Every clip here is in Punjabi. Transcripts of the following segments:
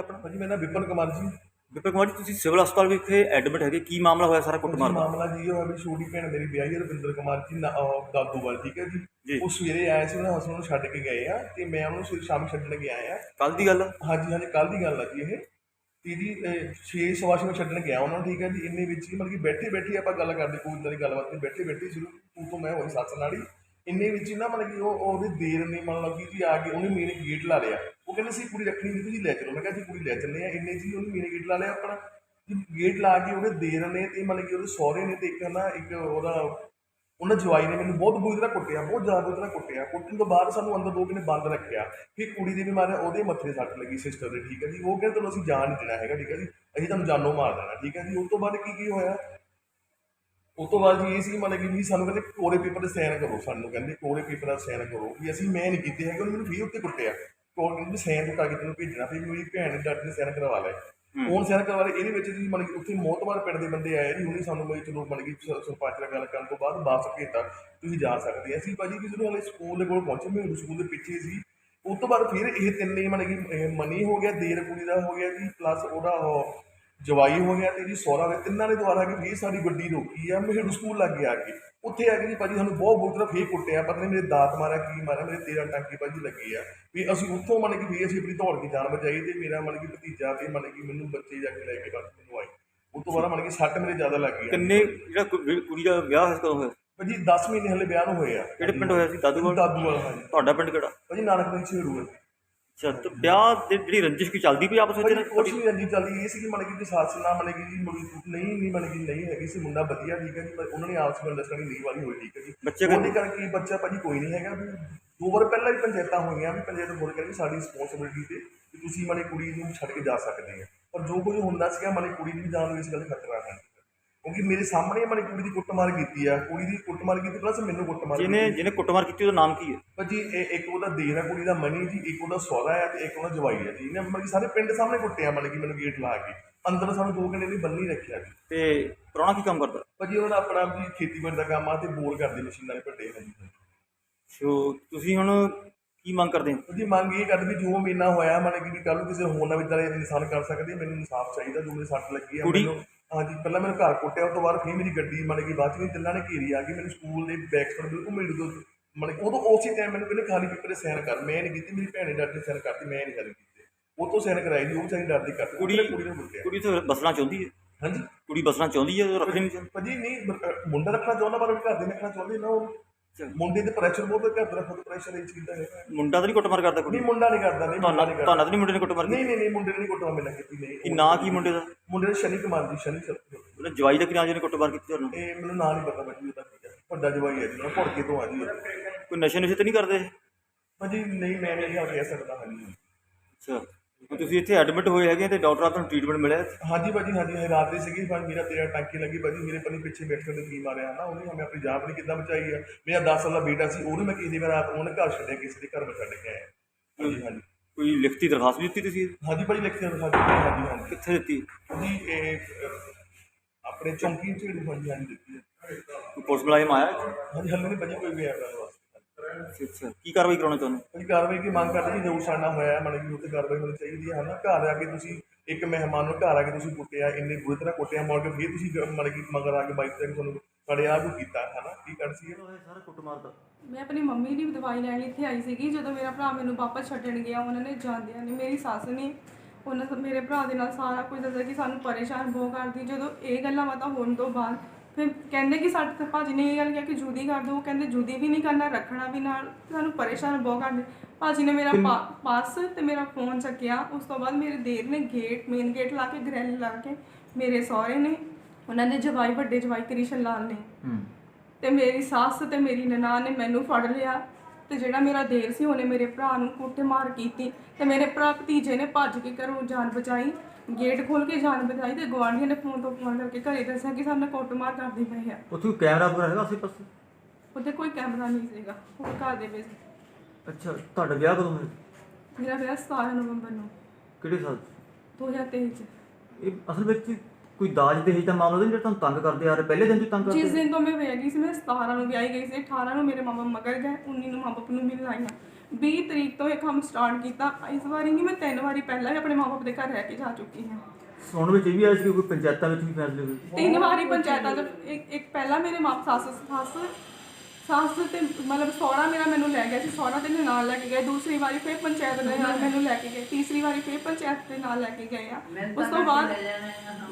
ਆਪਣਾ? ਭਾਜੀ ਮੇਰਾ ਨਾਮ ਵਿਪਨ ਕੁਮਾਰ ਜੀ। ਵਿਪਨ ਕੁਮਾਰ ਜੀ ਤੁਸੀਂ ਸਿਵਲ ਹਸਪਤਾਲ ਵਿਖੇ ਐਡਮਿਟ ਹੈਗੇ ਕੀ ਮਾਮਲਾ ਹੋਇਆ ਸਾਰਾ ਕੁੱਟਮਾਰ ਦਾ? ਮਾਮਲਾ ਜੀ ਉਹ ਵੀ ਛੋਟੀ ਭੈਣ ਮੇਰੀ ਵਿਆਹੀ ਹੈ ਰਵਿੰਦਰ ਕੁਮਾਰ ਜੀ ਨਾ- ਅਹ ਦਾਦੂਵਾਲ ਠੀਕ ਹੈ ਜੀ। ਜੀ। ਉਹ ਸਵੇਰੇ ਆਇਆ ਸੀ ਉਹਨਾਂ ਹਸਬੰਦ ਨੂੰ ਛੱਡ ਕੇ ਗਏ ਆ ਤੇ ਮੈਂ ਉਹਨੂੰ ਸਵੇਰੇ ਸ਼ਾਮ ਛੱਡਣ ਗਿਆ ਆ। ਕੱਲ ਦੀ ਗੱਲ ਆ? ਹਾਂਜੀ ਹਾਂਜੀ ਕੱਲ ਦੀ ਗੱਲ ਆ ਜੀ ਇਹ। ਤੀਜੀ 6 ਸਵਾ ਛੇ ਛੱਡਣ ਗਿਆ ਉਹਨਾਂ ਨੂੰ ਠੀਕ ਹੈ ਜੀ? ਇੰਨੇ ਵਿੱਚ ਹੀ ਮਤਲਬ ਕਿ ਬੈਠੇ ਬੈਠੇ ਆਪਾਂ ਗੱਲ ਕਰਦੇ ਕੋਈ ਇਦਾਂ ਦੀ ਗੱਲਬਾਤ ਨਹੀਂ ਬੈਠੇ ਬੈਠੇ ਸ਼ੁਰੂ ਤੂੰ ਤੋਂ ਮੈਂ ਹੋਈ ਸੱਸ ਨਾਲ ਹੀ। ਇੰਨੇ ਵਿੱਚ ਹੀ ਨਾ ਮਤਲਬ ਕਿ ਉਹ ਉਹਦੇ ਦੇਰ ਨੇ ਮੰਨ ਲਓ ਕਿ ਜੀ ਆ ਕੇ ਉਹਨੇ ਮੇਰੇ ਗੇਟ ਲਾ ਲਿਆ। ਉਹ ਕਹਿੰਦੇ ਸੀ ਕੁੜੀ ਰੱਖਣੀ ਨਹੀਂ ਤੁਸੀਂ ਲੈ ਚਲੋ। ਮੈਂ ਕਿਹਾ ਜੀ ਕੁੜੀ ਲੈ ਚੱਲੇ ਆ ਇੰਨੇ ਜੀ ਉਹਨੂੰ ਮੇਰੇ ਗੇਟ ਲਾ ਲਿਆ ਆਪਣਾ। ਗੇਟ ਲਾ ਕੇ ਉਹਦੇ ਦੇਰ ਨੇ ਤੇ ਮਤਲਬ ਕਿ ਉਹਦੇ ਸਹੁਰੇ ਨੇ ਤੇ ਇੱਕ ਨਾ ਇੱਕ ਉਹਦਾ ਉਹਨਾਂ ਜਵਾਈ ਨੇ ਮੈਨੂੰ ਬਹੁਤ ਬੁਰੀ ਤਰ੍ਹਾਂ ਕੁੱਟਿਆ, ਬਹੁਤ ਜ਼ਿਆਦਾ ਬੁਰੀ ਤਰ੍ਹਾਂ ਕੁੱਟਿਆ। ਕੁੱਟਣ ਤੋਂ ਬਾਅਦ ਸਾਨੂੰ ਅੰਦਰ ਦੋ ਕਿਨੇ ਬੰਦ ਰੱਖਿਆ ਕਿ ਕੁੜੀ ਦੇ ਵੀ ਮਾਰਿਆ ਉਹਦੇ ਮੱਥੇ ਸੱਟ ਲੱਗੀ ਸਿਸਟਰ ਦੇ, ਠੀਕ ਹੈ ਜੀ। ਉਹ ਕਹਿੰਦੇ ਤੁਹਾਨੂੰ ਅਸੀਂ ਜਾਣ ਨਹੀਂ ਦੇਣਾ ਹੈਗਾ, ਠੀਕ ਹੈ ਜੀ। ਅਸੀਂ ਤੁਹਾਨੂੰ ਜਾਨੋਂ ਮਾਰ ਦੇਣਾ, ਠੀਕ ਹੈ ਜੀ। ਉਸ ਤੋਂ ਬਾਅਦ ਕੀ ਕੀ ਹੋਇਆ? ਉਸ ਤੋਂ ਬਾਅਦ ਜੀ ਇਹ ਸੀ ਮਤਲਬ ਕਿ ਵੀ ਸਾਨੂੰ ਕਹਿੰਦੇ ਕੋਰੇ ਪੇਪਰ ਤੇ ਸਾਈਨ ਕਰੋ ਸਾਨੂੰ, ਕਹਿੰਦੇ ਕੋਰੇ ਪੇਪਰ ਦਾ ਸਾਈਨ ਕਰੋ ਵੀ ਅਸੀਂ ਮੈਂ ਨਹੀਂ ਕੀਤੇ ਹੈਗੇ, ਉਹਨੇ ਮੈਨੂੰ ਵੀ ਉੱਤੇ ਕੁੱਟਿਆ। ਕੋਰ ਕਹਿੰਦੇ ਸਾਈਨ ਕਰਕੇ ਤੈਨੂੰ ਭੇਜਣਾ ਫਿਰ ਮੇਰੀ ਭੈਣ ਨੇ ਡਾਕਟਰ ਨੇ ਸਾਈਨ ਕਰਵਾ ਲਏ ਹੁਣ ਸਾਈਨ ਕਰਵਾ ਲਏ ਇਹਦੇ ਵਿੱਚ ਜੀ ਕਿ ਉੱਥੇ ਮੋਤਬਾਰ ਪਿੰਡ ਦੇ ਬੰਦੇ ਆਏ ਜੀ ਉਹਨੇ ਸਾਨੂੰ ਬਈ ਚਲੋ ਕਿ ਸ- ਸਰਪੰਚ ਨਾਲ ਗੱਲ ਕਰਨ ਤੋਂ ਬਾਅਦ ਵਾਪਸ ਭੇਜਤਾ ਤੁਸੀਂ ਜਾ ਸਕਦੇ ਆ। ਅਸੀਂ ਭਾਜੀ ਵੀ ਜਦੋਂ ਹਲੇ ਸਕੂਲ ਦੇ ਕੋਲ ਪਹੁੰਚੇ ਮੈਂ ਸਕੂਲ ਦੇ ਪਿੱਛੇ ਸੀ। ਉਸ ਤੋਂ ਬਾਅਦ ਫਿਰ ਇਹ ਤਿੰਨੇ ਮਤਲਬ ਕਿ ਮਨੀ ਹੋ ਗਿਆ ਦੇਰ ਕੁੜੀ ਦਾ ਹੋ ਗਿਆ ਜੀ ਪਲੱਸ ਉਹਦਾ ਉਹ ਜਵਾਈ ਹੋ ਗਿਆ ਤੇ ਜੀ ਸੋਹਰਾ ਹੋਇਆ ਤਿੰਨਾਂ ਨੇ ਦੁਆਰਾ ਕਿ ਵੀ ਸਾਡੀ ਗੱਡੀ ਰੋਕੀ ਆ ਮੇਰੇ ਸਕੂਲ ਲੱਗ ਗਿਆ ਅੱਗੇ। ਉੱਥੇ ਆ ਕੇ ਭਾਜੀ ਸਾਨੂੰ ਬਹੁਤ ਬੁਰੀ ਤਰ੍ਹਾਂ ਫੇਰ ਕੁੱਟਿਆ ਪਤਾ ਨਹੀਂ ਮੇਰੇ ਦਾਤ ਮਾਰਿਆ ਕੀ ਮਾਰਿਆ ਮੇਰੇ ਤੇਰਾ ਟਾਂਕੀ ਭਾਜੀ ਲੱਗੀ ਆ। ਵੀ ਅਸੀਂ ਉੱਥੋਂ ਮਨ ਕਿ ਵੀ ਅਸੀਂ ਆਪਣੀ ਦੌੜ ਕੇ ਜਾਨ ਬਚਾਈ ਤੇ ਮੇਰਾ ਮਨ ਕਿ ਭਤੀਜਾ ਤੇ ਮਨ ਕਿ ਮੈਨੂੰ ਬੱਚੇ ਜਾ ਕੇ ਲੈ ਕੇ ਬਸ ਮੈਨੂੰ ਆਈ। ਉਸ ਤੋਂ ਬਾਅਦ ਮਨ ਕਿ ਸੱਟ ਮੇਰੇ ਜ਼ਿਆਦਾ ਲੱਗ ਗਈ ਕਿੰਨੇ ਜਿਹੜਾ ਕੁ- ਕੁੜੀ ਦਾ ਵਿਆਹ ਹੋਇਆ ਕਦੋਂ ਹੋਇਆ? ਭਾਜੀ 10 ਮਹੀਨੇ ਹਲੇ ਵਿਆਹ ਨੂੰ ਹੋਏ ਆ। ਕਿਹੜੇ ਪਿੰਡ ਹੋਇਆ ਸੀ? ਦਾਦੂਵਾਲ? ਦਾਦੂ ਵਾਲਾ ਤੁਹਾਡਾ ਪਿੰਡ ਕਿਹੜਾ? ਭਾਜੀ ਨਾਨਕ ਸਿੰਘ ਛੇੜੂ ਹੈ ਅੱਛਾ ਤੇ ਵਿਆਹ ਦੀ ਜਿਹੜੀ ਰੰਜਿਸ਼ ਕੀ ਚੱਲਦੀ ਪਈ ਆਪਸ ਵਿੱਚ ਭਾਜੀ? ਕੁਛ ਨਹੀਂ ਰੰਜੀ ਚੱਲਦੀ ਇਹ ਸੀ ਕਿ ਮਨ ਕਿ ਸੱਸ ਨਾ ਮਨ ਕਿ ਜੀ ਮੁੰਡੀ ਨਹੀਂ ਨਹੀਂ ਮਨ ਕਿ ਨਹੀਂ ਹੈਗੀ ਸੀ ਮੁੰਡਾ ਵਧੀਆ ਠੀਕ ਹੈ ਜੀ ਪਰ ਉਹਨਾਂ ਨੇ ਆਪਸ ਵਿੱਚ ਅੰਡਰਸਟੈਂਡਿੰਗ ਨਹੀਂ ਵਾਲੀ ਹੋਈ ਠੀਕ ਹੈ ਜੀ। ਬੱਚੇ ਉਹਦੇ ਕਰਕੇ ਬੱਚਾ ਭਾਜੀ ਕੋਈ ਨਹੀਂ ਹੈਗਾ ਵੀ ਦੋ ਵਾਰ ਪਹਿਲਾਂ ਵੀ ਪੰਚਾਇਤਾਂ ਹੋਈਆਂ ਵੀ ਪੰਚਾਇਤ ਬੋਲ ਕੇ ਵੀ ਸਾਡੀ ਰਿਸਪੌਂਸਿਬਿਲਟੀ ਤੇ ਵੀ ਤੁਸੀਂ ਮਨੇ ਕੁੜੀ ਨੂੰ ਛੱਡ ਕੇ ਜਾ ਸਕਦੇ ਆ। ਪਰ ਜੋ ਕੁਝ ਹੁੰਦਾ ਸੀਗਾ ਮਨੇ ਕੁੜੀ ਦੀ ਜਾਨ ਨੂੰ ਇਸ ਗੱਲ ਦਾ ਖਤਰਾ ਹੈ। ਕਿਉਂਕਿ ਮੇਰੇ ਸਾਹਮਣੇ ਮਨੇ ਕੁੜੀ ਦੀ ਕੁੱਟਮਾਰ ਕੀਤੀ ਆ ਕੁੜੀ ਦੀ ਕੁੱਟਮਾਰ ਕੀਤੀ ਪਲੱਸ ਮੈਨੂੰ ਕੁੱਟਮਾਰ ਜਿਹਨੇ ਕੀਤੀ। ਜਿਹਨੇ ਕੁੱਟਮਾਰ ਕੀਤੀ ਉਹਦਾ ਨਾਮ ਕੀ ਹੈ? ਭਾਜੀ ਇਹ ਇੱਕ ਉਹਦਾ ਦੇਰ ਆ ਕੁੜੀ ਦਾ ਮਨੀ ਜੀ ਇੱਕ ਉਹਦਾ ਸਹੁਰਾ ਆ ਤੇ ਇੱਕ ਉਹਦਾ ਜਵਾਈ ਆ ਜੀ। ਇਹਨੇ ਮਤਲਬ ਕਿ ਸਾਰੇ ਪਿੰਡ ਸਾਹਮਣੇ ਕੁੱਟਿਆ ਮਤਲਬ ਕਿ ਮੈਨੂੰ ਗੇਟ ਲਾ ਕੇ। ਅੰਦਰ ਸਾਨੂੰ ਦੋ ਘੰਟੇ ਲਈ ਬੰਨੀ ਰੱਖਿਆ ਜੀ। ਤੇ ਪ੍ਰਾਹੁਣਾ ਕੀ ਕੰਮ ਕਰਦਾ? ਭਾਜੀ ਉਹਨਾਂ ਆਪਣਾ ਜੀ ਖੇਤੀਬਾੜੀ ਦਾ ਕੰਮ ਆ ਤੇ ਬੋਰ ਕਰਦੇ ਮਸ਼ੀਨਾਂ ਦੇ ਵੱਡੇ ਆ ਜੀ। ਸੋ ਤੁਸੀਂ ਹੁਣ ਕੀ ਮੰਗ ਕਰਦੇ ਹੋ? ਉਹਦੀ ਮੰਗ ਇਹ ਕਰਦੀ ਵੀ ਜੋ ਮੇਰੇ ਨਾਲ ਹੋਇਆ ਮਤਲਬ ਕਿ ਕੱਲ ਨੂੰ ਕਿਸੇ ਹੋਰ ਨਾਲ ਵੀ ਇਦਾਂ ਦਾ ਇਨਸਾਨ ਕਰ ਸਕਦੇ ਮੈਨੂੰ ਇਨਸਾਫ ਚਾਹੀਦਾ ਜੋ ਮੇਰੇ ਸੱਟ ਲੱਗੀ ਆ ਕੁੜੀ- ਮੈਨੂੰ ਹਾਂਜੀ ਪਹਿਲਾਂ ਮੈਨੂੰ ਘਰ ਕੁੱਟਿਆ ਉਸ ਤੋਂ ਬਾਅਦ ਫਿਰ ਮੇਰੀ ਗੱਡੀ ਮਤਲਬ ਕਿ ਬਾਅਦ ਚ ਵੀ ਤਿੰਨਾਂ ਨੇ ਘੇਰੀ ਆ ਗਈ ਮੈਨੂੰ ਸਕੂਲ ਦੇ ਬੈਕ ਸਾਈਡ ਬਿਲਕੁਲ ਮੇਰੇ ਤੋਂ ਮਤਲਬ ਕਿ ਉਦੋਂ ਉਸੇ ਟਾਈਮ ਮੈਨੂੰ ਕਹਿੰਦੇ ਖਾਲੀ ਪੇਪਰ ਸਾਈਨ ਕਰ ਮੈਂ ਨਹੀਂ ਕੀਤੀ ਮੇਰੀ ਭੈਣ ਨੇ ਡਰ ਸਾਈਨ ਕਰਤੀ ਮੈਂ ਨਹੀਂ ਕਰੀ ਕੀਤੇ। ਉਹ ਤੋਂ ਸਾਈਨ ਕਰਾਈ ਜੀ ਉਹ ਵਿਚਾਰੀ ਡਰਦੀ ਕਰਤੀ ਕੁੜੀ ਉਹਨੇ ਕੁੜੀ ਨੂੰ ਕੁੱਟਿਆ। ਕੁੜੀ ਤਾਂ ਬਸਣਾ ਚਾਹੁੰਦੀ ਹੈ। ਹਾਂਜੀ। ਕੁੜੀ ਬਸਣਾ ਚਾਹੁੰਦੀ ਹੈ ਰੱਖਣੀ ਨਹੀਂ ਚਾਹੁੰਦੀ। ਭਾਜੀ ਨਹੀਂ ਮੁੰਡਾ ਰੱਖਣਾ ਚਾਹੁੰਦਾ ਪਰ ਘਰ ਦੇ ਰੱਖਣਾ ਚਾਹੁੰਦੇ ਨਾ ਉਹ। ਮੁੰਡੇ ਤੇ ਪ੍ਰੈਸ਼ਰ ਬਹੁਤ ਹੈ, ਘਰ ਦਾ ਖੁਦ ਪ੍ਰੈਸ਼ਰ ਇਹ ਚੀਜ਼ ਦਾ ਹੈਗਾ ਮੁੰਡਾ ਤਾਂ ਨਹੀਂ ਕੁੱਟਮਾਰ ਕਰਦਾ ਕੁੜੀ? ਨਹੀਂ ਮੁੰਡਾ ਨਹੀਂ ਕਰਦਾ ਨਹੀਂ ਮੁੰਡਾ ਤੁਹਾਨੂੰ ਨਹੀਂ ਕਰਦਾ। ਤੁਹਾਨੂੰ ਤਾਂ ਨਹੀਂ ਮੁੰਡੇ ਨੇ ਕੁੱਟਮਾਰ ਕੀਤੀ? ਨਹੀਂ ਨਹੀਂ ਨਹੀਂ ਮੁੰਡੇ ਨੇ ਨਹੀਂ ਕੁੱਟਵਾ ਮੇਰੇ ਨਾਲ ਕੀਤੀ ਨਹੀਂ। ਕੀ ਨਾਂ ਕੀ ਮੁੰਡੇ ਦਾ? ਮੁੰਡੇ ਦਾ ਸ਼ਨੀ ਕੁਮਾਰ ਜੀ ਸ਼ਨੀ ਸਰ। ਉਹਨੇ ਜਵਾਈ ਦਾ ਕੀ ਨਾਂ ਜਿਹਨੇ ਕੁੱਟਮਾਰ ਕੀਤੀ ਤੁਹਾਨੂੰ? ਇਹ ਮੈਨੂੰ ਨਾਂ ਨਹੀਂ ਪਤਾ ਭਾਜੀ ਉਹਦਾ ਕੀ ਹੈ ਵੱਡਾ ਜਵਾਈ ਹੈ ਜੀ ਮੈਂ ਭੁੜਕੇ ਤੋਂ ਆ ਜੀ ਉਹ। ਕੋਈ ਨਸ਼ੇ ਨੁਸ਼ੇ ਤਾਂ ਨਹੀਂ ਕਰਦੇ ਭਾਜੀ ਨਹੀਂ ਮੈਂ ਨਹੀਂ ਕਹਿ ਸਕਦਾ ਹਾਂਜੀ। ਅੱਛਾ। ਹੁਣ ਤੁਸੀਂ ਇੱਥੇ ਐਡਮਿਟ ਹੋਏ ਹੈਗੇ ਤੇ ਡਾਕਟਰ ਤੁਹਾਨੂੰ ਟ੍ਰੀਟਮੈਂਟ ਮਿਲਿਆ? ਹਾਂਜੀ ਭਾਜੀ ਹਾਂਜੀ ਇਹ ਰਾਤ ਦੀ ਸੀਗੀ ਪਰ ਮੇਰਾ ਤੇਰਾ ਟਾਂਕੀ ਲੱਗੀ ਭਾਜੀ ਮੇਰੇ ਪਨੀ ਪਿੱਛੇ ਬੈਠ ਕੇ ਕੀ ਮਾਰਿਆ ਨਾ ਉਹਨੇ ਹਮੇ ਆਪਣੀ ਜਾਨ ਨਹੀਂ ਕਿੱਦਾਂ ਬਚਾਈ ਆ। ਮੇਰਾ 10 ਸਾਲ ਦਾ ਬੇਟਾ ਸੀ ਉਹਨੂੰ ਮੈਂ ਕਿਸੇ ਦੀ ਰਾਤ ਉਹਨੇ ਘਰ ਛੱਡਿਆ ਕਿਸੇ ਦੇ ਘਰ ਮੈਂ ਛੱਡ ਕੇ ਆਇਆ। ਹਾਂਜੀ ਹਾਂਜੀ। ਕੋਈ ਲਿਖਤੀ ਦਰਖਾਸਤ ਵੀ ਦਿੱਤੀ ਤੁਸੀਂ? ਹਾਂਜੀ ਭਾਜੀ ਲਿਖਿਆ ਹਾਂਜੀ ਹਾਂਜੀ ਹਾਂਜੀ। ਕਿੱਥੇ ਦਿੱਤੀ? ਜੀ ਇਹ ਆਪਣੇ ਚੌਂਕੀ ਚ ਹਾਂਜੀ ਹਾਂਜੀ ਦਿੱਤੀ ਹੈ ਕੋਈ ਪੁਲਿਸ ਮੁਲਾਜ਼ਮ ਆਇਆ? ਹਾਂਜੀ ਹੱਲੇ ਨਹੀਂ ਭਾਜੀ ਕੋਈ ਵੀ ਆਇਆ। ਅੱਛਾ ਅੱਛਾ। ਕੀ ਕਾਰਵਾਈ ਕਰਾਉਣਾ ਚਾਹੁੰਦੇ ਕੋਈ ਕਾਰਵਾਈ ਦੀ ਮੰਗ ਕਰਦੇ ਜੀ ਜੋ ਸਾਡਾ ਹੋਇਆ ਹੈ ਮਤਲਬ ਕਿ ਉੱਤੇ ਕਾਰਵਾਈ ਹੋਣੀ ਚਾਹੀਦੀ ਹੈ ਹਨਾ? ਘਰ ਆ ਕੇ ਤੁਸੀਂ ਇੱਕ ਮਹਿਮਾਨ ਨੂੰ ਘਰ ਆ ਕੇ ਤੁਸੀਂ ਕੁੱਟਿਆ ਇੰਨੇ ਬੁਰੀ ਤਰ੍ਹਾਂ ਕੁੱਟਿਆ ਮੋੜ ਕੇ ਫਿਰ ਤੁਸੀਂ ਗ- ਮਤਲਬ ਕਿ ਮਗਰ ਆ ਕੇ ਬਾਈਕ ਤੇ ਤੁਹਾਨੂੰ ਸਾਡੇ ਨੂੰ ਕੀਤਾ ਹਨਾ? ਕੀ ਕਰ ਸੀ ਸਾਰਾ ਕੁੱਟਮਾਰ ਦਾ ਮੈਂ ਆਪਣੀ ਮੰਮੀ ਦੀ ਦਵਾਈ ਲੈਣ ਇੱਥੇ ਆਈ ਸੀਗੀ ਜਦੋਂ ਮੇਰਾ ਭਰਾ ਮੈਨੂੰ ਵਾਪਸ ਛੱਡਣ ਗਿਆ ਉਹਨਾਂ ਨੇ ਜਾਂਦਿਆਂ ਨੇ ਮੇਰੀ ਸੱਸ ਨੇ ਉਹਨਾਂ ਮੇਰੇ ਭਰਾ ਦੇ ਨਾਲ ਸਾਰਾ ਕੁਝ ਦੱਸਿਆ ਕਿ ਸਾਨੂੰ ਪਰੇਸ਼ਾਨ ਬਹੁਤ ਕਰਦੀ ਜਦੋਂ ਇਹ ਗੱਲਾਂ ਬਾਤਾਂ ਹੋਣ ਤੋਂ ਬਾਅਦ ਫਿਰ ਕਹਿੰਦੇ ਕਿ ਸਾਡੇ ਤੇ ਭਾਜੀ ਨੇ ਇਹ ਗੱਲ ਕਿਹਾ ਕਿ ਜੁਦੀ ਕਰ ਦਿਓ। ਉਹ ਕਹਿੰਦੇ ਜੁਦੀ ਵੀ ਨਹੀਂ ਕਰਨਾ ਰੱਖਣਾ ਵੀ ਨਾਲ। ਸਾਨੂੰ ਪਰੇਸ਼ਾਨ ਬਹੁਤ ਕਰਦੇ। ਭਾਜੀ ਨੇ ਮੇਰਾ ਪਾਸ ਤੇ ਮੇਰਾ ਫੋਨ ਚੱਕਿਆ। ਉਸ ਤੋਂ ਬਾਅਦ ਮੇਰੇ ਦੇਰ ਨੇ ਗੇਟ ਮੇਨ ਗੇਟ ਲਾ ਕੇ ਗ੍ਰਿਲ ਲਾ ਕੇ ਮੇਰੇ ਸਹੁਰੇ ਨੇ। ਉਹਨਾਂ ਨੇ ਜਵਾਈ ਵੱਡੇ ਜਵਾਈ ਕ੍ਰਿਸ਼ਨ ਲਾਲ ਨੇ। ਤੇ ਮੇਰੀ ਸੱਸ ਤੇ ਮੇਰੀ ਨਨਾਣ ਨੇ ਮੈਨੂੰ ਫੜ ਲਿਆ। ਤੇ ਜਿਹੜਾ ਮੇਰਾ ਦੇਰ ਸੀ ਉਹਨੇ ਮੇਰੇ ਭਰਾ ਨੂੰ ਕੁੱਟ ਮਾਰ ਕੀਤੀ। ਤੇ ਮੇਰੇ ਭਰਾ ਭਤੀਜੇ ਨੇ ਭੱਜ ਕੇ ਘਰੋਂ ਜਾਨ ਬਚਾਈ। ਗੇਟ ਖੋਲ ਕੇ ਜਾਨ ਬਚਾਈ ਤੇ ਗਵਾਂਢੀਆਂ ਨੇ ਫੋਨ ਤੋਂ ਫੋਨ ਕਰਕੇ ਘਰੇ ਦੱਸਿਆ ਕਿ ਸਾਨੂੰ ਕੁੱਟ ਮਾਰ ਕਰਦੇ ਪਏ ਆ। ਉੱਥੇ ਕੈਮਰਾ ਪੂਰਾ ਹੈਗਾ ਆਸੇ ਪਾਸੇ? ਉੱਥੇ ਕੋਈ ਕੈਮਰਾ ਨਹੀਂ ਸੀਗਾ ਉਹ ਘਰ ਦੇ ਵਿੱਚ। ਅੱਛਾ ਤੁਹਾਡਾ ਵਿਆਹ ਕਦੋਂ ਹੋਇਆ? ਮੇਰਾ ਵਿਆਹ 17 ਨਵੰਬਰ ਨੂੰ। ਕਿਹੜੇ ਸਾਲ 2023 ਚ। ਇਹ ਅਸਲ ਵਿੱਚ ਕੋਈ ਦਾਜ ਦੇਜ ਦਾ ਮਾਮਲਾ ਨਹੀਂ ਜਿਹੜਾ ਤੁਹਾਨੂੰ ਤੰਗ ਕਰਦੇ ਆ ਰਹੇ ਪਹਿਲੇ ਦਿਨ ਤੋਂ ਤੰਗ ਜਿਸ ਕਰਦੇ ਦਿਨ ਤੋਂ ਮੈਂ ਵਿਆਹ ਗਈ ਸੀ ਮੈਂ 17 ਨੂੰ ਵਿਆਹੀ ਗਈ ਸੀ 18 ਨੂੰ ਮੇਰੇ ਮਾਪੇ ਮਗਰ ਗਏ 19 ਨੂੰ ਮਾਪੇ ਨੂੰ ਮਿਲਣ ਆਈਆਂ। 20 ਤਰੀਕ ਤੋਂ ਇਹ ਕੰਮ ਸਟਾਰਟ ਕੀਤਾ। ਇਸ ਵਾਰੀ ਨਹੀਂ ਮੈਂ ਤਿੰਨ ਵਾਰੀ ਪਹਿਲਾਂ ਹੀ ਆਪਣੇ ਮਾਪੇ ਦੇ ਘਰ ਰਹਿ ਕੇ ਜਾ ਚੁੱਕੀ ਹਾਂ। ਸੁਣਨ ਵਿੱਚ ਇਹ ਵੀ ਆਇਆ ਸੀ ਕਿ ਕੋਈ ਪੰਚਾਇਤਾਂ ਵਿੱਚ ਵੀ ਫੈਸਲੇ ਹੋਏ? ਤਿੰਨ ਵਾਰੀ ਪੰਚਾਇਤਾਂ ਚ ਇੱਕ ਇੱਕ ਪਹਿਲਾਂ ਮੇਰੇ ਮਾਪ ਸੱਸ ਸੱਸ ਸੱਸ ਤੇ ਮਤਲਬ ਸਹੁਰਾ ਮੇਰਾ ਮੈਨੂੰ ਲੈ ਗਿਆ ਸੀ ਸਹੁਰਾ ਤੇ ਨਾਲ ਲੈ ਕੇ ਗਏ। ਦੂਸਰੀ ਵਾਰੀ ਫਿਰ ਪੰਚਾਇਤ ਦੇ ਨਾਲ ਮੈਨੂੰ ਲੈ ਕੇ ਗਏ। ਤੀਸਰੀ ਵਾਰੀ ਫਿਰ ਪੰਚਾਇਤ ਦੇ ਨਾਲ ਲੈ ਕੇ ਗਏ ਆ। ਉਸ ਤੋਂ ਬਾਅਦ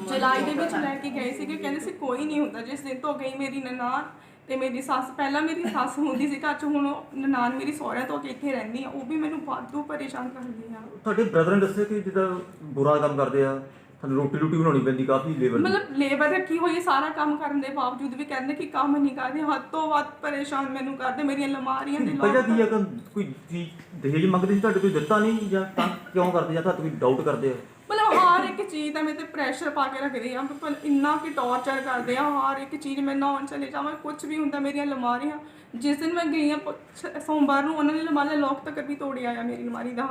ਜੁਲਾਈ ਦੇ ਵਿੱਚ ਲੈ ਕੇ ਗਏ ਸੀਗੇ। ਕਹਿੰਦੇ ਸੀ ਕੋਈ ਨਹੀਂ ਹੁੰਦਾ ਜਿਸ ਦਿਨ ਤੋਂ ਗਈ ਮੇਰੀ ਨਨਾਣ ਤੇ ਮੇਰੀ ਸੱਸ ਪਹਿਲਾਂ ਮੇਰੀ ਸੱਸ ਹੁੰਦੀ ਸੀ ਘਰ ਚ ਹੁਣ ਨਨਾਣ ਮੇਰੀ ਸਹੁਰਿਆਂ ਤੋਂ ਕੇ ਇੱਥੇ ਰਹਿੰਦੀ ਆ ਉਹ ਵੀ ਮੈਨੂੰ ਵਾਧੂ ਪਰੇਸ਼ਾਨ ਕਰਦੀ ਆ। ਤੁਹਾਡੇ ਬ੍ਰਦਰ ਨੇ ਦੱਸਿਆ ਕਿ ਜਿੱਦਾਂ ਬੁਰਾ ਕੰਮ ਕਰਦੇ ਆ ਤੁਹਾਨੂੰ ਰੋਟੀ ਰੋਟੀ ਬਣਾਉਣੀ ਪੈਂਦੀ ਕਾਫੀ ਲੇਬਰ ਮਤਲਬ ਲੇਬਰ ਰੱਖੀ ਹੋਈ ਹੈ, ਸਾਰਾ ਕੰਮ ਕਰਨ ਦੇ ਬਾਵਜੂਦ ਵੀ ਕਹਿੰਦੇ ਕਿ ਕੰਮ ਨਹੀਂ ਕਰਦੇ ਹੱਦ ਤੋਂ ਵੱਧ ਪਰੇਸ਼ਾਨ ਮੈਨੂੰ ਕਰਦੇ ਮੇਰੀਆਂ ਲਮਾਰੀਆਂ ਦੇ ਵਜ੍ਹਾ ਕੀ ਕਿ ਕੋਈ ਚੀਜ਼ ਦਹੇਜ ਮੰਗਦੇ ਸੀ ਤੁਹਾਡੇ ਕੋਈ ਦਿੱਤਾ ਨਹੀਂ ਜਾਂ ਤਾਂ ਕਿਉਂ ਕਰਦੇ ਜਾਂ ਤੁਹਾਨੂੰ ਕੋਈ ਡਾਊਟ ਕਰਦੇ ਆ? ਮਤਲਬ ਹਰ ਇੱਕ ਚੀਜ਼ ਦਾ ਮੇਰੇ ਤੇ ਪ੍ਰੈਸ਼ਰ ਪਾ ਕੇ ਰੱਖਦੇ ਆ ਪਰ ਇੰਨਾ ਕਿ ਟੌਰਚਰ ਕਰਦੇ ਆ ਹਰ ਇੱਕ ਚੀਜ਼ ਮੈਂ ਨਹਾਉਣ ਚਲੇ ਜਾਵਾਂ ਕੁਝ ਵੀ ਹੁੰਦਾ ਮੇਰੀਆਂ ਲਮਾਰੀਆਂ ਜਿਸ ਦਿਨ ਮੈਂ ਗਈ ਆ ਪ- ਸੋਮਵਾਰ ਨੂੰ ਉਹਨਾਂ ਨੇ ਲਮਾਰੀ ਦਾ ਲੋਕ ਤੱਕ ਵੀ ਤੋੜਿਆ ਆ ਮੇਰੀ ਲਮਾਰੀ ਦਾ।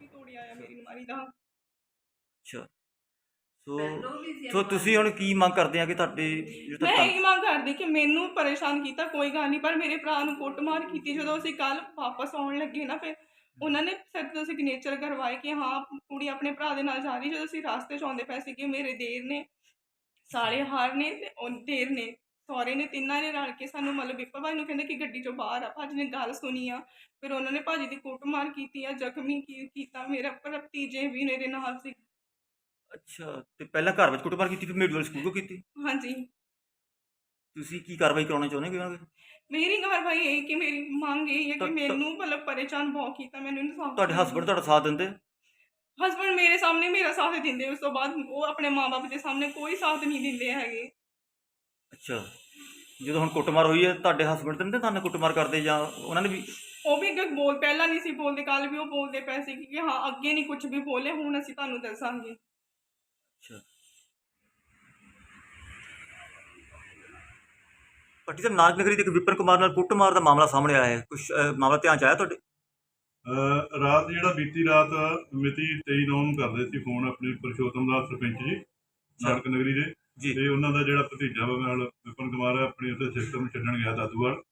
ਵੀ ਤੋੜਿਆ ਆ ਮੇਰੀ ਲਮਾਰੀ ਦਾ। ਅੱਛਾ। ਸੋ ਸੋ ਤੁਸੀਂ ਹੁਣ ਕੀ ਮੰਗ ਕਰਦੇ ਆ ਕਿ ਤੁਹਾਡੇ ਜੋ ਮੈਂ ਇਹ ਮੰਗ ਕਰਦੀ ਕਿ ਮੈਨੂੰ ਪਰੇਸ਼ਾਨ ਕੀਤਾ ਕੋਈ ਗੱਲ ਨਹੀਂ ਪਰ ਮੇਰੇ ਭਰਾ ਨੂੰ ਕੁੱਟਮਾਰ ਕੀਤੀ ਜਦੋਂ ਅਸੀਂ ਕੱਲ ਵਾਪਸ ਆਉਣ ਲੱਗੇ ਨਾ ਫਿਰ ਉਹਨਾਂ ਨੇ ਸਾਡੇ ਤੋਂ ਸਿਗਨੇਚਰ ਕਰਵਾਏ ਕਿ ਹਾਂ ਕੁੜੀ ਆਪਣੇ ਭਰਾ ਦੇ ਨਾਲ ਜਾ ਰਹੀ ਜਦੋਂ ਅਸੀਂ ਰਾਸਤੇ 'ਚ ਆਉਂਦੇ ਪਏ ਸੀ ਕਿ ਮੇਰੇ ਦੇਰ ਨੇ ਸਾਲੇ ਹਾਰ ਨੇ ਤੇ ਉਹ ਦੇਰ ਨੇ ਸਹੁਰੇ ਨੇ ਤਿੰਨਾਂ ਨੇ ਰਲ ਕੇ ਸਾਨੂੰ ਮਤਲਬ ਵਿਪਰ ਭਾਜੀ ਨੂੰ ਕਹਿੰਦੇ ਕਿ ਗੱਡੀ 'ਚੋਂ ਬਾਹਰ ਆ ਭਾਜੀ ਨੇ ਗੱਲ ਸੁਣੀ ਆ। ਫਿਰ ਉਹਨਾਂ ਨੇ ਭਾਜੀ ਦੀ ਕੁੱਟਮਾਰ ਕੀਤੀ ਆ ਜ਼ਖਮੀ ਕੀ- ਕੀਤਾ ਮੇਰਾ ਭਤੀਜੇ ਵੀ ਮੇਰੇ ਨਾਲ ਸੀ। ਅੱਛਾ ਤੇ ਪਹਿਲਾਂ ਘਰ ਵਿੱਚ ਕੁੱਟਮਾਰ ਕੀਤੀ ਫਿਰ ਮੇਡਲ ਸਕੂਲ ਕੋ ਕੀਤੀ? ਹਾਂਜੀ। ਤੁਸੀਂ ਕੀ ਕਾਰਵਾਈ ਕਰਾਉਣਾ ਚਾਹੁੰਦੇ ਕਿ ਉਹਨਾਂ ਦੇ? ਮੇਰੀ ਕਾਰਵਾਈ ਇਹ ਕਿ ਮੇਰੀ ਮੰਗ ਇਹ ਹੈ ਕਿ ਮੈਨੂੰ ਮਤਲਬ ਪਰੇਸ਼ਾਨ ਬਹੁਤ ਕੀਤਾ ਮੈਨੂੰ ਇਨਸਾਫ ਤੁਹਾਡੇ ਹਸਬੰਡ ਤੁਹਾਡਾ ਸਾਥ ਦਿੰਦੇ? ਹਸਬੰਡ ਮੇਰੇ ਸਾਹਮਣੇ ਮੇਰਾ ਸਾਥ ਦਿੰਦੇ ਉਸ ਤੋਂ ਬਾਅਦ ਉਹ ਆਪਣੇ ਮਾਪੇ ਦੇ ਸਾਹਮਣੇ ਕੋਈ ਸਾਥ ਨਹੀਂ ਦਿੰਦੇ ਹੈਗੇ। ਅੱਛਾ। ਜਦੋਂ ਹੁਣ ਕੁੱਟਮਾਰ ਹੋਈ ਹੈ ਤੁਹਾਡੇ ਹਸਬੰਡ ਤੇ ਨਹੀਂ ਤੁਹਾਨੂੰ ਕੁੱਟਮਾਰ ਕਰਦੇ ਜਾਂ ਉਹਨਾਂ ਨੇ ਵੀ ਉਹ ਵੀ ਅੱਗੇ ਬੋਲ ਪਹਿਲਾਂ ਨਹੀਂ ਸੀ ਬੋਲਦੇ ਕੱਲ ਵੀ ਉਹ ਬੋਲਦੇ ਪਏ ਸੀ ਕਿ ਹਾਂ ਅੱਗੇ ਨਹੀਂ ਕੁਝ ਵੀ ਬੋਲੇ ਹੁਣ ਅਸੀਂ ਤੁਹਾਨੂੰ ਦੱਸਾਂਗੇ। ਅੱਛਾ। ਪੱਟੀ ਸਾਹਿਬ ਨਾਨਕ ਨਗਰੀ ਦੇ ਇੱਕ ਵਿਪਨ ਕੁਮਾਰ ਨਾਲ ਕੁੱਟਮਾਰ ਦਾ ਮਾਮਲਾ ਸਾਹਮਣੇ ਆਇਆ ਹੈ। ਕੁਝ ਮਾਮਲਾ ਧਿਆਨ ਚ ਆਇਆ ਤੁਹਾਡੇ? ਅਹ ਰਾਤ ਜਿਹੜਾ ਬੀਤੀ ਰਾਤ ਮਿਤੀ 23 ਨੌਂ ਨੂੰ ਕਰਦੇ ਸੀ ਫੋਨ ਆਪਣੇ ਪਰਸ਼ੋਤਮ ਦਾਸ ਸਰਪੰਚ ਜੀ ਨਾਨਕ ਨਗਰੀ ਦੇ। ਜੀ। ਤੇ ਉਹਨਾਂ ਦਾ ਜਿਹੜਾ ਭਤੀਜਾ ਵਾ ਨਾਲ ਵਿਪਨ ਕੁਮਾਰ ਹੈ ਆਪਣੀ ਉੱਥੇ ਸਿਸਟਮ ਨੂੰ ਛੱਡਣ ਗਿਆ ਦਾਦੂਵਾਲ।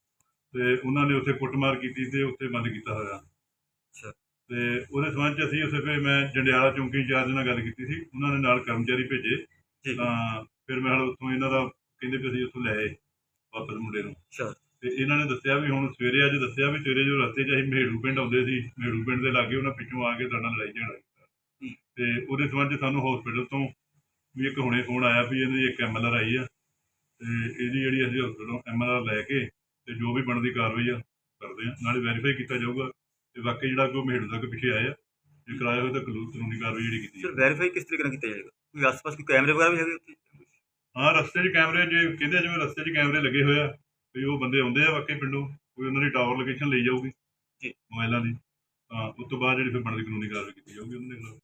ਤੇ ਉਹਨਾਂ ਨੇ ਉੱਥੇ ਕੁੱਟਮਾਰ ਕੀਤੀ ਤੇ ਉੱਥੇ ਬੰਦ ਕੀਤਾ ਹੋਇਆ। ਅੱਛਾ। ਤੇ ਉਹਦੇ ਸੰਬੰਧ ਚ ਅਸੀਂ ਉਸੇ ਫਿਰ ਮੈਂ ਜੰਡਿਆਲਾ ਚੌਂਕੀ ਇੰਚਾਰਜ ਨਾਲ ਗੱਲ ਕੀਤੀ ਸੀ। ਉਹਨਾਂ ਨੇ ਨਾਲ ਕਰਮਚਾਰੀ ਭੇਜੇ। ਜੀ। ਤਾਂ ਫਿਰ ਮੈਂ ਹਾਲ ਉੱਥੋਂ ਇਹਨਾਂ ਦਾ ਕਹਿੰਦੇ ਵੀ ਅਸੀਂ ਉੱਥੋਂ ਲੈ ਆਏ। ਵਾਪਸ ਮੁੰਡੇ ਨੂੰ। ਅੱਛਾ। ਤੇ ਇਹਨਾਂ ਨੇ ਦੱਸਿਆ ਵੀ ਹੁਣ ਸਵੇਰੇ ਅੱਜ ਦੱਸਿਆ ਵੀ ਸਵੇਰੇ ਜੋ ਰਸਤੇ 'ਚ ਅਸੀਂ ਮੇੜੂ ਪਿੰਡ ਆਉਂਦੇ ਸੀ ਮੇੜੂ ਪਿੰਡ ਦੇ ਲਾਗੇ ਉਹਨਾਂ ਪਿੱਛੋਂ ਆ ਕੇ ਸਾਡੇ ਲੜਾਈ ਝਗੜਾ ਕੀਤਾ। ਤੇ ਉਹਦੇ ਸੰਬੰਧ 'ਚ ਸਾਨੂੰ ਹਸਪੀਟਲ ਤੋਂ ਵੀ ਇੱਕ ਹੁਣੇ ਫੋਨ ਆਇਆ ਵੀ ਇਹਦੀ ਇੱਕ ਐਮਐਲਆਰ ਆਈ ਆ। ਤੇ ਇਹਦੀ ਜਿਹੜੀ ਅਸੀਂ ਹਸਪੀਟਲੋਂ ਐਮਐਲਆਰ ਲੈ ਕੇ ਤੇ ਜੋ ਵੀ ਬਣਦੀ ਕਾਰਵਾਈ ਆ ਕਰਦੇ ਆ। ਨਾਲੇ ਵੈਰੀਫਾਈ ਕੀਤਾ ਜਾਊਗਾ ਤੇ ਵਾਕਈ ਜਿਹੜਾ ਕੋਈ ਮੇੜੂ ਤੱਕ ਪਿੱਛੇ ਆਇਆ ਜੇ ਕਰਾਇਆ ਹੋਇਆ ਤਾਂ ਕਾਨੂੰਨ- ਕਾਰਵਾਈ ਜਿਹੜੀ ਕੀਤੀ ਸਰ ਵੈਰੀਫਾਈ ਕਿਸ ਤਰੀਕੇ ਨਾਲ ਕੀਤਾ ਜਾਏਗਾ? ਕੋਈ ਆਸ-ਪਾਸ ਕੋਈ ਕੈਮਰੇ ਵਗੈਰਾ ਵੀ ਹੈਗੇ ਉੱਥੇ? ਹਾਂ ਰਸਤੇ 'ਚ ਕੈਮਰੇ ਜੇ ਕਹਿੰਦੇ ਜਿਵੇਂ ਰਸਤੇ 'ਚ ਕੈਮਰੇ ਲੱਗੇ ਹੋਏ ਆ ਵੀ ਉਹ ਬੰਦੇ ਆਉਂਦੇ ਆ ਵਾਕਈ ਪਿੰਡੋਂ ਕੋਈ ਉਹਨਾਂ ਦੀ ਟਾਵਰ ਲੋਕੇਸ਼ਨ ਲਈ ਜਾਊਗੀ ਜੀ। ਮੋਬਾਈਲਾਂ ਦੀ ਤਾਂ ਉਸ ਤੋਂ ਬਾਅਦ ਜਿਹੜੀ ਫਿਰ ਬਣਦੀ ਕਾਨੂੰਨੀ ਕਾਰਵਾਈ ਕੀਤੀ ਜਾਊਗੀ ਉਹਨਾਂ ਦੇ ਖਿਲਾਫ